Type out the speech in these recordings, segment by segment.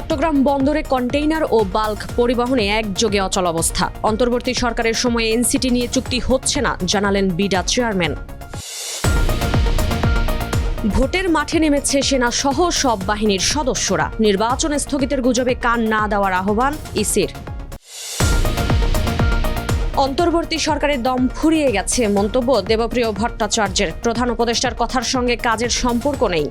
চট্টগ্রাম বন্দরে কন্টেইনার ও বাল্ক পরিবহনে একযোগে অচল অবস্থা। অন্তর্বর্তী সরকারের সময়ে এনসিটি নিয়ে চুক্তি হচ্ছে না, জানালেন বিডা চেয়ারম্যান। ভোটের মাঠে নেমেছে সেনা সহ সব বাহিনীর সদস্যরা। নির্বাচন স্থগিতের গুজবে কান না দেওয়ার আহ্বান ইসির। অন্তর্বর্তী সরকারের দম ফুরিয়ে গেছে, মন্তব্য দেবপ্রিয় ভট্টাচার্যের। প্রধান উপদেষ্টার কথার সঙ্গে কাজের সম্পর্ক নেই।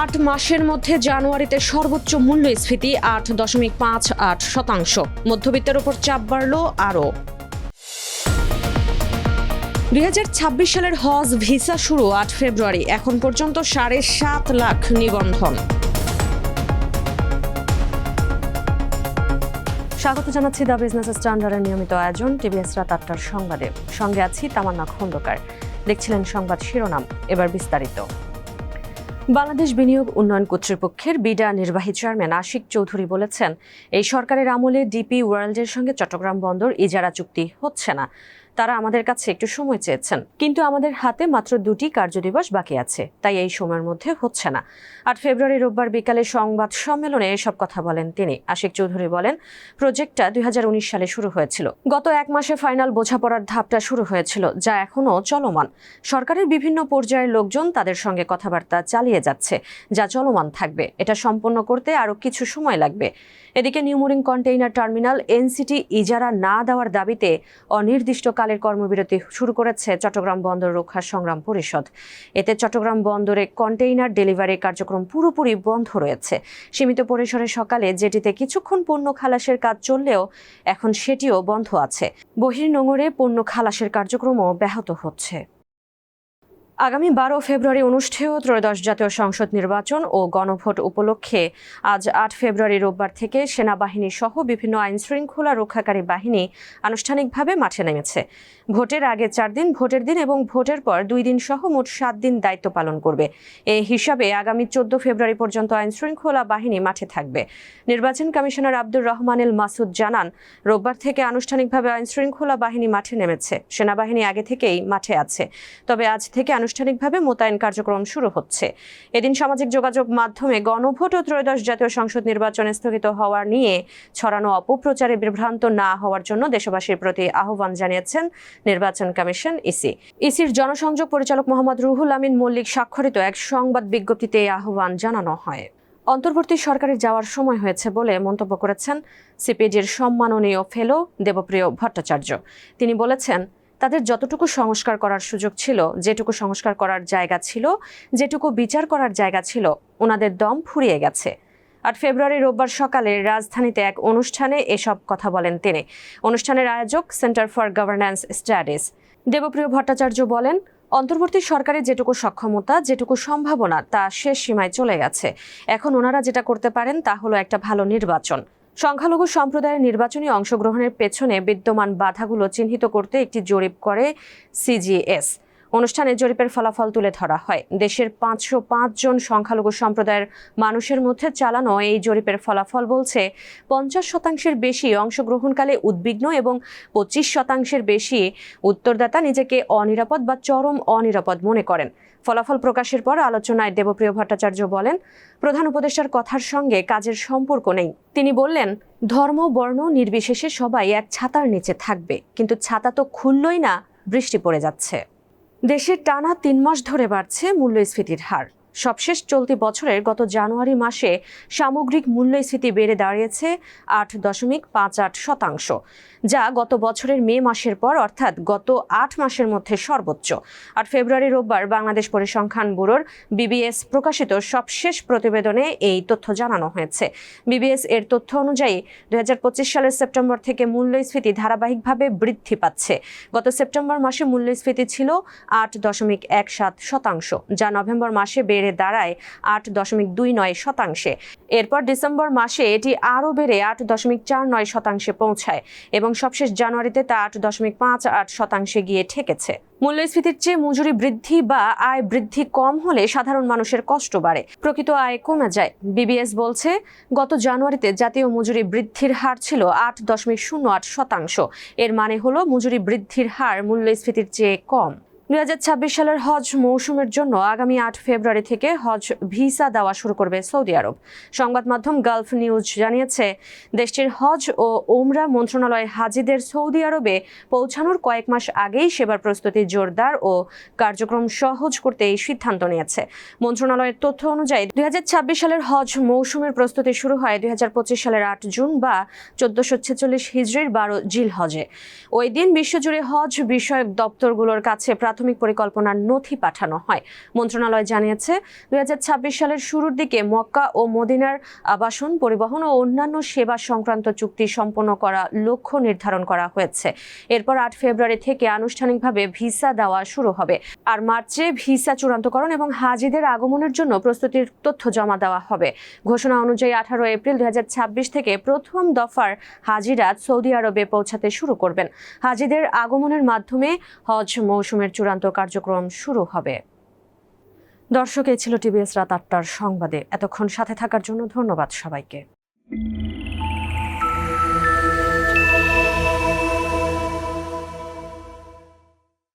আট মাসের মধ্যে জানুয়ারিতে সর্বোচ্চ মূল্যস্ফীতি আট দশমিক পাঁচ আট শতাংশ। মধ্যবিত্তের উপর চাপ বাড়ল আরও। দুই হাজার ছাব্বিশ সালের হজ ভিসা শুরু আট ফেব্রুয়ারি। এখন পর্যন্ত সাড়ে সাত লাখ নিবন্ধন। স্বাগত জানাচ্ছি দ্য বিজনেস স্ট্যান্ডার্ডের নিয়মিত আয়োজন টিভিএস রাত আটটার সংবাদে। সঙ্গে আছি তামান্না খন্দকার। দেখছিলেন সংবাদ শিরোনাম, এবার বিস্তারিত। বাংলাদেশ বিনিয়োগ উন্নয়ন কর্তৃপক্ষের বিডা নির্বাহী চেয়ারম্যান আশিক চৌধুরী বলেছেন, এই সরকারের আমলে ডিপি ওয়ার্ল্ডের সঙ্গে চট্টগ্রাম বন্দর ইজারা চুক্তি হচ্ছে না। তারা আমাদের কাছে একটু সময় চেয়েছেন। কিন্তু আমাদের হাতে মাত্র দুটি কার্যদিবস বাকি আছে, তাই এই সময়ের মধ্যে হচ্ছে না। আট ফেব্রুয়ারি রোববার বিকালে সংবাদ সম্মেলনে এসব কথা বলেন তিনি। আশিক চৌধুরী বলেন, প্রজেক্টটা দুই হাজার উনিশ সালে শুরু হয়েছিল। গত এক মাসে ফাইনাল বোঝাপড়ার ধাপটা শুরু হয়েছিল, যা এখনও চলমান। সরকারের বিভিন্ন পর্যায়ের লোকজন তাদের সঙ্গে কথাবার্তা চালিয়ে যাচ্ছে, যা চলমান থাকবে। এটা সম্পন্ন করতে আরও কিছু সময় লাগবে। এদিকে নিউমোরিং কন্টেইনার টার্মিনাল এনসিটি ইজারা না দেওয়ার দাবিতে অনির্দিষ্টকালের কর্মবিরতি শুরু করেছে চট্টগ্রাম বন্দর রক্ষা সংগ্রাম পরিষদ। এতে চট্টগ্রাম বন্দরে কন্টেইনার ডেলিভারি কার্যক্রম পুরোপুরি বন্ধ রয়েছে। সীমিত পরিসরে সকালে যেটিতে কিছুক্ষণ পণ্য খালাসের কাজ চললেও এখন সেটিও বন্ধ আছে। বহির্নোঙরে পণ্য খালাসের কার্যক্রমও ব্যাহত হচ্ছে। আগামী বারো ফেব্রুয়ারি অনুষ্ঠেয় ত্রয়োদশ জাতীয় সংসদ নির্বাচন ও গণভোট উপলক্ষে আজ আট ফেব্রুয়ারি রোববার থেকে সেনাবাহিনী সহ বিভিন্ন আইন শৃঙ্খলা রক্ষাকারী বাহিনী আনুষ্ঠানিকভাবে মাঠে নেমেছে। ভোটের আগে চার দিন, ভোটের দিন এবং ভোটের পর দুই দিন সহ মোট সাত দিন দায়িত্ব পালন করবে। এ হিসাবে আগামী চোদ্দ ফেব্রুয়ারি পর্যন্ত আইন শৃঙ্খলা বাহিনী মাঠে থাকবে। নির্বাচন কমিশনার আব্দুর রহমানুল মাসুদ জানান, রোববার থেকে আনুষ্ঠানিকভাবে আইন শৃঙ্খলা বাহিনী মাঠে নেমেছে। সেনাবাহিনী আগে থেকেই মাঠে আছে। তবে আজ থেকে আনুষ্ঠানিকভাবে মোতায়েন কার্যক্রম শুরু হচ্ছে। এদিন সামাজিক যোগাযোগ মাধ্যমে গণভোট ও ত্রয়োদশ জাতীয় সংসদ নির্বাচন স্থগিত হওয়ার নিয়ে ছড়ানো অপপ্রচারে বিভ্রান্ত না হওয়ার জন্য দেশবাসীর প্রতি আহ্বান জানিয়েছেন নির্বাচন কমিশন ইসি। ইসির জনসংযোগ পরিচালক মোহাম্মদ রুহুল আমিন মল্লিক স্বাক্ষরিত এক সংবাদ বিজ্ঞপ্তিতে এই আহ্বান জানানো হয়। অন্তর্বর্তী সরকারে যাওয়ার সময় হয়েছে বলে মন্তব্য করেছেন সিপিজির সম্মাননীয় ফেলো দেবপ্রিয় ভট্টাচার্য। তিনি বলেছেন তাদের যতটুকু সংস্কার করার সুযোগ ছিল, যেটুকু সংস্কার করার জায়গা ছিল, যেটুকু বিচার করার জায়গা ছিল ওনাদের দম ফুরিয়ে গেছে। আট ফেব্রুয়ারি রোববার সকালে রাজধানীতে এক অনুষ্ঠানে এসব কথা বলেন তিনি। অনুষ্ঠানের আয়োজক centre for governance studies. Debapriya Bhattacharya বলেন, অন্তর্বর্তী সরকারের যেটুকু সক্ষমতা, যেটুকু সম্ভাবনা, তা শেষ সীমায় চলে গেছে। এখন ওনারা যেটা করতে পারেন, তা হলো একটা ভালো নির্বাচন। সংখ্যালঘু সম্প্রদায়ের নির্বাচনী অংশগ্রহণের পেছনে বিদ্যমান বাধাগুলো চিহ্নিত করতে একটি জরিপ করে সিজিএস। অনুষ্ঠানে জরিপের ফলাফল তুলে ধরা হয়। দেশের পাঁচশো পাঁচ জন সংখ্যালঘু সম্প্রদায়ের মানুষের মধ্যে চালানো এই জরিপের ফলাফল বলছে, পঞ্চাশ শতাংশের বেশি অংশগ্রহণকালে উদ্বিগ্ন এবং পঁচিশ শতাংশের বেশি উত্তরদাতা নিজেকে অনিরাপদ বা চরম অনিরাপদ মনে করেন। ফলাফল প্রকাশের পর আলোচনায় দেবপ্রিয় ভট্টাচার্য বলেন, প্রধান উপদেষ্টার কথার সঙ্গে কাজের সম্পর্ক নেই। তিনি বললেন, ধর্ম, বর্ণ নির্বিশেষে সবাই এক ছাতার নিচে থাকবে, কিন্তু ছাতা তো খুললই না, বৃষ্টি পড়ে যাচ্ছে। দেশের টানা তিন মাস ধরে বাড়ছে মূল্যস্ফীতির হার। সবশেষ চলতি বছরের গত জানুয়ারি মাসে সামগ্রিক মূল্যস্ফীতি বেড়ে দাঁড়িয়েছে আট দশমিক পাঁচ আট শতাংশ, যা গত বছরের মে মাসের পর অর্থাৎ গত আট মাসের মধ্যে সর্বোচ্চ। আর ফেব্রুয়ারি রোববার বাংলাদেশ পরিসংখ্যান ব্যুরোর বিবিএস প্রকাশিত সবশেষ প্রতিবেদনে এই তথ্য জানানো হয়েছে। বিবিএস এর তথ্য অনুযায়ী দু হাজার পঁচিশ সালের সেপ্টেম্বর থেকে মূল্যস্ফীতি ধারাবাহিকভাবে বৃদ্ধি পাচ্ছে। গত সেপ্টেম্বর মাসে মূল্যস্ফীতি ছিল আট দশমিক এক সাত শতাংশ, যা নভেম্বর মাসে বেড়ে দাঁড়ায় আট দশমিক দুই নয় শতাংশে। এরপর ডিসেম্বর মাসে এটি আরও বেড়ে আট দশমিক চার নয় শতাংশে পৌঁছায় এবং সবশেষ জানুয়ারিতে তা আট দশমিক পাঁচ আট শতাংশে গিয়ে ঠেকেছে। মূল্যস্ফীতির চেয়ে মজুরি বৃদ্ধি বা আয় বৃদ্ধি কম হলে সাধারণ মানুষের কষ্ট বাড়ে। প্রকৃত আয় কমে যায়। বিবিএস বলছে, গত জানুয়ারিতে জাতীয় মজুরি বৃদ্ধির হার ছিল আট দশমিক শূন্য আট শতাংশ। এর মানে হলো মজুরি বৃদ্ধির হার মূল্যস্ফীতির চেয়ে কম। দুই হাজার ছাব্বিশ সালের হজ মৌসুমের জন্য আগামী আট ফেব্রুয়ারি থেকে হজ ভিসা দেওয়া শুরু করবে সৌদি আরব। সংবাদ মাধ্যম গালফ নিউজ জানিয়েছে, দেশটির হজ ও ওমরা মন্ত্রণালয় হাজিদের সৌদি আরবে পৌঁছানোর কয়েক মাস আগেই সেবার প্রস্তুতি জোরদার ও কার্যক্রম সহজ করতে এই সিদ্ধান্ত নিয়েছে। মন্ত্রণালয়ের তথ্য অনুযায়ী, দুই হাজার ছাব্বিশ সালের হজ মৌসুমের প্রস্তুতি শুরু হয় দুই হাজার পঁচিশ সালের আট জুন বা চোদ্দশো ছেচল্লিশ হিজড়ির বারো জিল হজে ওই দিন বিশ্বজুড়ে হজ বিষয়ক দপ্তরগুলোর কাছে প্রাথমিক পরিকল্পনার নথি পাঠানো হয়। মন্ত্রণালয় জানিয়েছে, দুই সালের শুরুর দিকে মক্কা ও মদিনার আবাসন পরিবহন ও অন্যান্য সেবা সংক্রান্ত চুক্তি সম্পন্ন করা লক্ষ্য নির্ধারণ করা হয়েছে। এরপর আট ফেব্রুয়ারি থেকে আনুষ্ঠানিকভাবে ভিসা দেওয়া শুরু হবে। আর মার্চে ভিসা চূড়ান্তকরণ এবং হাজিদের আগমনের জন্য প্রস্তুতির তথ্য জমা দেওয়া হবে। ঘোষণা অনুযায়ী আঠারো এপ্রিল দুই হাজার ছাব্বিশ থেকে প্রথম দফার হাজিরা সৌদি আরবে পৌঁছাতে শুরু করবেন। হাজিদের আগমনের মাধ্যমে হজ মৌসুমের চূড়ান্ত কার্যক্রম শুরু হবে। দর্শক, এই ছিল টিভিএস রাত আটটার সংবাদে। এতক্ষণ সাথে থাকার জন্য ধন্যবাদ সবাইকে।